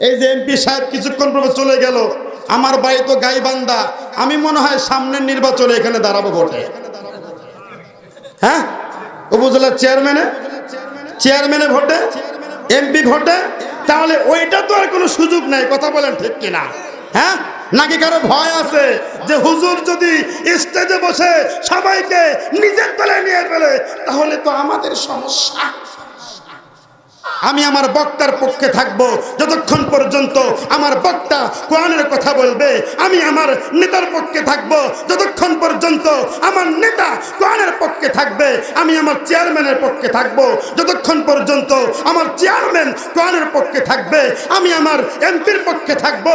এই যে এমপি সাহেব কিছুক্ষণ পরে চলে গেল। আমার বাড়ি তো গাইবান্ধা। আমি মনে হয় সামনের নির্বাচনে এখানে দাঁড়াবো ভোটে হ্যাঁ? উপজেলার চেয়ারম্যানে? চেয়ারম্যানে ভোটে? এমপি ভোটে? তাহলে ওইটা তো আর কোনো সুযোগ নাই, কথা বলেন ঠিক কিনা? হ্যাঁ? নাকি কারও ভয় আছে যে হুজুর যদি স্টেজে বসে সবাইকে নিজের দলে নিয়ে ফেলে, তাহলে তো আমাদের সমস্যা। আমি আমার বক্তার পক্ষে থাকব। যতক্ষণ পর্যন্ত আমার বক্তা কোরআনের কথা বলবে, আমি আমার নেতার পক্ষে থাকব। যতক্ষণ পর্যন্ত আমার নেতা কোরআনের পক্ষে থাকবে, আমি আমার চেয়ারম্যানের পক্ষে থাকব। যতক্ষণ পর্যন্ত আমার চেয়ারম্যান কোরআনের পক্ষে থাকবে, আমি আমার এমপির পক্ষে থাকব।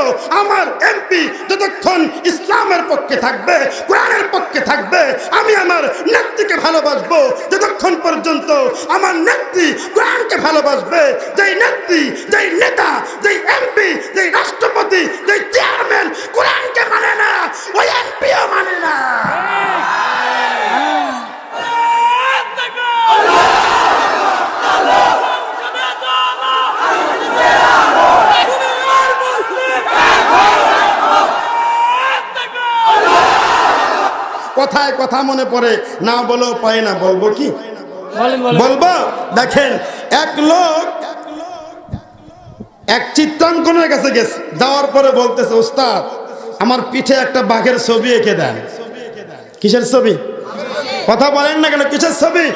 আমার এমপি যতক্ষণ ইসলামের পক্ষে থাকবে, কোরআনের পক্ষে থাকবে, আমি আমার নেত্রীকে ভালোবাসবো। যতক্ষণ পর্যন্ত আমার নেত্রী ভালোবাসবে যেই নেত্রী যেই নেতা যেই এমপি যেই রাষ্ট্রপতি যেই চেয়ারম্যান কোরআনকে মানে না ওই এমপিও মানে না। কথায় কথা মনে পড়ে না বলো পায় না বলব কি? বলব? দেখেন এক লোক এক চিত্রাঙ্কনের কাছে গেছে। যাওয়ার পরে বলতেছে, ওস্তাদ, আমার পিঠে একটা বাঘের ছবি এঁকে দেন। কিসের ছবি? কথা বলেন না কেন, কিসের ছবি?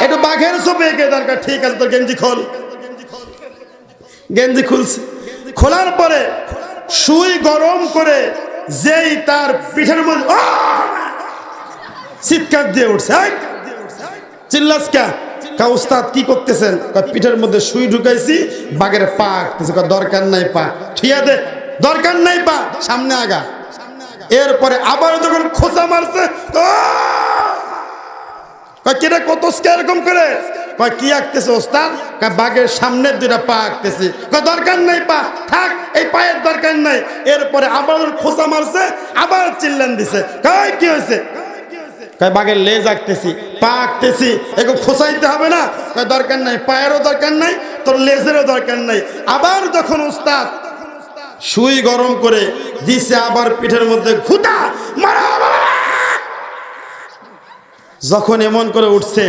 একটু বাঘের ছবি এঁকে দেন। ঠিক আছে, তোর গেঞ্জি খোল। গেঞ্জি খুলছে। খোলার পরে সুই গরম করে যেই তার পিঠের মধ্যে! চিৎকার দিয়ে উঠছে। "এই! চিল্লাস কা উস্তাদ কি করতেছেন? পিঠের মধ্যে সুই ঢুকাইছি, বাঘের পা দরকার নাই পা। ঠিয়া দে, দরকার নাই পা। সামনে আগা। এরপরে আবার যখন খোঁচা মারছে কিরে কত এরকম করে? কয়, কি আঁকতেছে ওস্তাদ বাঘের সামনের দুটা পা আঁকতেছে। দরকার নাই পা। থাক, এই পায়ের দরকার নাই। এরপরে আবার খোঁচা মারছে, আবার চিল্লান দিছে। কয়, কি হয়েছে? কয়, বাঘের লেজ আঁকতেছি, পা আঁকতেছি এগুলো খোসাইতে হবে না। কয়, দরকার নাই, পায়েরও দরকার নাই, তোর লেজেরও দরকার নাই। আবার যখন উস্তাদ সুই গরম করে দিছে, আবার পিঠের মধ্যে ঘুটা মারা যখন এমন করে উঠছে,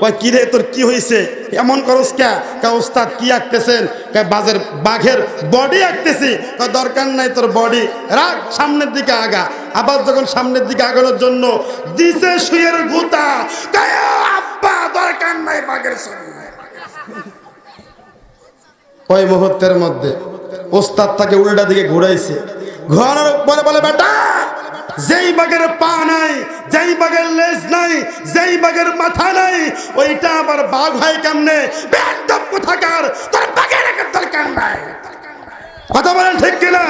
কয়, কি রে, তোর কি হয়েছে এমন করস কে? কা উস্তাদ কি আঁকতেছেন? কয়, বাজের বাঘের বডি আঁকতেছি। কয়, দরকার নাই তোর বডি রাখ, সামনের দিকে আগা। আবার যখন সামনের দিকে আগানোর জন্য দিছে শুয়ের গুতা আব্বা, দরকার নাই বাঘের ছবি ওই মুহূর্তের মধ্যে ওস্তাদ তাকে উল্টা দিকে ঘুরাইছে। ঘোরানোর পরে বলে, বেটা, যেই বাঘের পা নাই, যেই বাঘের লেজ নাই, যেই বাঘের মাথা নাই, ওইটা আবার বাঘ হয় কেমনে? বেদব কোথাকার, তোর বাঘের দরকার নাই। কথা বলেন ঠিক কিনা?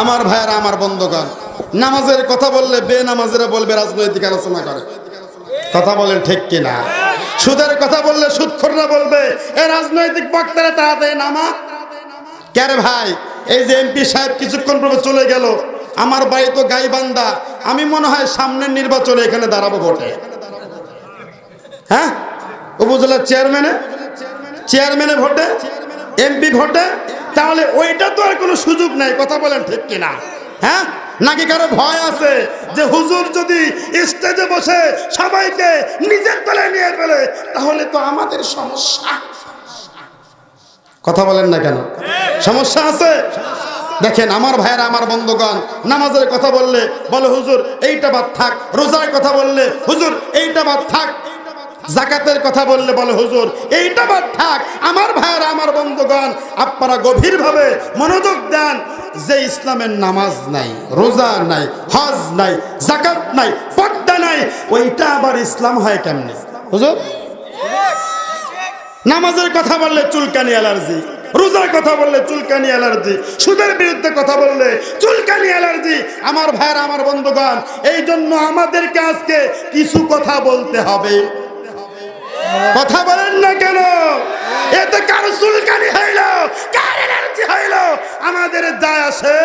আমার ভাইয়ারা, আমার বন্ধুগণ নামাজের কথা বললে বে নামাজেরা বলবে, রাজনৈতিক আলোচনা করে। কথা বলেন ঠিক কিনা? সুদের কথা বললে সুদখোররা বলবে, এ রাজনৈতিক বক্তারা তাড়াতাড়ি নামা। ক্যারে ভাই? এই যে এমপি সাহেব কিছুক্ষণ পরে চলে গেল। আমার বাড়ি তো গাইবান্ধা। আমি মনে হয় সামনের নির্বাচনে এখানে দাঁড়াবো ভোটে হ্যাঁ? উপজেলার চেয়ারম্যানে? চেয়ারম্যানে ভোটে? এমপি ভোটে? তাহলে ওইটা তো আর কোনো সুযোগ নাই। কথা বলেন ঠিক কিনা? হ্যাঁ? নাকি কারও ভয় আছে যে হুজুর যদি স্টেজে বসে সবাইকে নিজের দলে নিয়ে ফেলে, তাহলে তো আমাদের সমস্যা। কথা বলেন না কেন? সমস্যা আছে? দেখেন, আমার ভাইয়েরা, আমার বন্ধুগণ, নামাজের কথা বললে বলে, হুজুর, এইটা বাদ থাক। রোজার কথা বললে, হুজুর, এইটা বাদ থাক। জাকাতের কথা বললে বলে, হুজুর, এইটা বাদ থাক। আমার ভাইয়েরা, আমার বন্ধুগণ, আপনারা গভীরভাবে মনোযোগ দেন। যে ইসলামের নামাজ নাই, রোজা নাই, হজ নাই, জাকাত নাই, পর্দা নাই, ওইটা আবার ইসলাম হয় কেমনে? হুজুর? নামাজের কথা বললে চুলকানি অ্যালার্জি, রোজার কথা বললে চুলকানি অ্যালার্জি, সুদের বিরুদ্ধে কথা বললে চুলকানি অ্যালার্জি। আমার ভাইয়ের, আমার বন্ধুগণ এই জন্য আমাদেরকে আজকে কিছু কথা বলতে হবে। কথা বলেন না কেন? এতে কারও চুলকানি হইল, কার অ্যালার্জি হইল। আমাদের যায় আসে।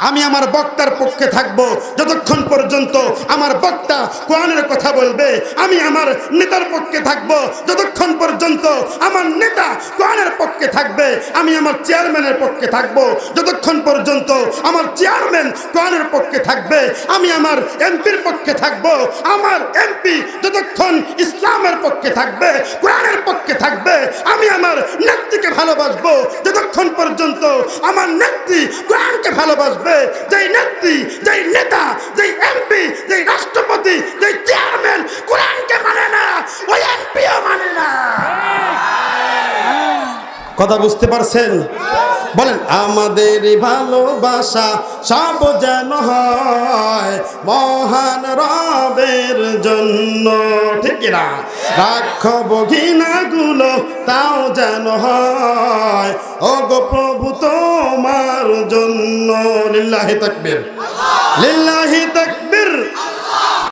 আমি আমার বক্তার পক্ষে থাকব। যতক্ষণ পর্যন্ত আমার বক্তা কোরআনের কথা বলবে, আমি আমার নেতার পক্ষে থাকব। যতক্ষণ পর্যন্ত আমার নেতা কোরআনের পক্ষে থাকবে, আমি আমার চেয়ারম্যানের পক্ষে থাকব। যতক্ষণ পর্যন্ত আমার চেয়ারম্যান কোরআনের পক্ষে থাকবে, আমি আমার এমপির পক্ষে থাকব। আমার এমপি যতক্ষণ ইসলামের পক্ষে থাকবে, কোরআনের পক্ষে থাকবে, আমি আমার নেত্রীকে ভালোবাসবো। যতক্ষণ পর্যন্ত আমার নেত্রী কোরআনকে ভালোবাসবে, যেই নেত্রী, যেই নেতা, যেই এমপি, যেই রাষ্ট্রপতি, যেই চেয়ারম্যান কোরআনকে মানে না, ওই এমপিও মানে না। কথা বুঝতে পারছেন? বলেন, আমাদের ভালোবাসা সব যেন হয় মহান রবের জন্য। ঠিক না রাখব ঘৃণাগুলো তাও যেন হয়। ও গো প্রভু তোমার জন্য। লিল্লাহি তাকবীর। লিল্লাহি তাকবীর।